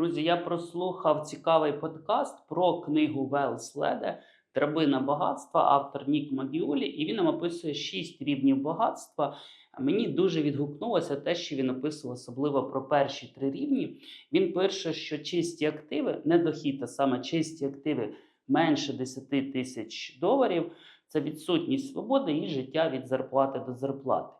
Друзі, я прослухав цікавий подкаст про книгу Велс Леде Драбина багатства, автор Нік Магіолі, і він описує шість рівнів багатства. Мені дуже відгукнулося те, що він описував, особливо про перші три рівні. Він пише, що чисті активи, не дохід, а саме чисті активи менше 10 тисяч доларів. Це відсутність свободи і життя від зарплати до зарплати.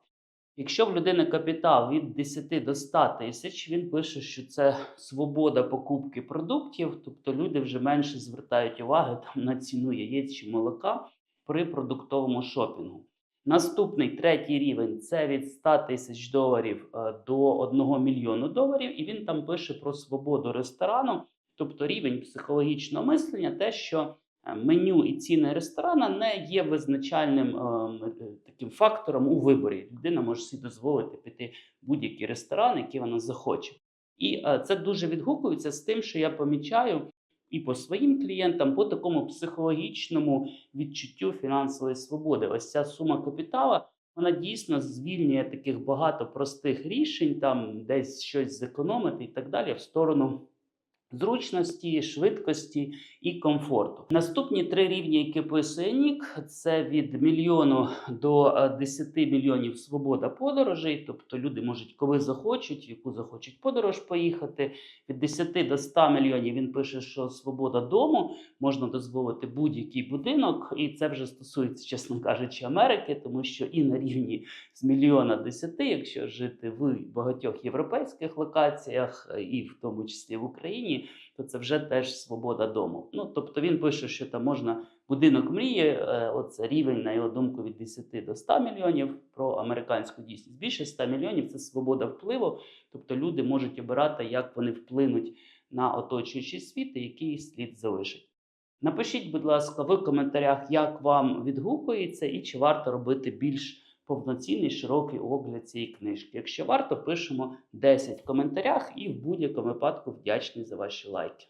Якщо в людини капітал від 10 до 100 тисяч, він пише, що це свобода покупки продуктів, тобто люди вже менше звертають уваги там, на ціну яєць чи молока при продуктовому шопінгу. Наступний третій рівень це від 100 тисяч доларів е, до 1 мільйону доларів, і він там пише про свободу ресторану, тобто рівень психологічного мислення, те, що меню і ціни ресторана не є визначальним е, таким фактором у виборі. Людина може собі дозволити піти в будь-який ресторан, який вона захоче. І е, це дуже відгукується з тим, що я помічаю і по своїм клієнтам, по такому психологічному відчуттю фінансової свободи. Ось ця сума капітала. Вона дійсно звільнює таких багато простих рішень, там десь щось зекономити і так далі, в сторону зручності, швидкості і комфорту. Наступні три рівні, які писує Нік, це від мільйону до е, 10 мільйонів свобода подорожей. Тобто люди можуть, коли захочуть, яку захочуть подорож поїхати. Від 10 до 100 мільйонів він пише, що свобода дому можна дозволити будь-який будинок, і це вже стосується, чесно кажучи, Америки, тому що і на рівні з мільйона 10, якщо жити в багатьох європейських локаціях, і в тому числі в Україні, то це вже теж свобода дому. Ну тобто він пише, що там можна будинок мрії, е, оце рівень, на його думку, від 10 до 100 мільйонів про американську дійсність. Більше 100 мільйонів це свобода впливу. Тобто люди можуть обирати, як вони вплинуть на оточуючий світ і який слід залишить. Напишіть, будь ласка, в коментарях, як вам відгукується і чи варто робити більш повноцінний широкий огляд цієї книжки. Якщо варто, пишемо 10 в коментарях і в будь-якому випадку вдячний за ваші лайки.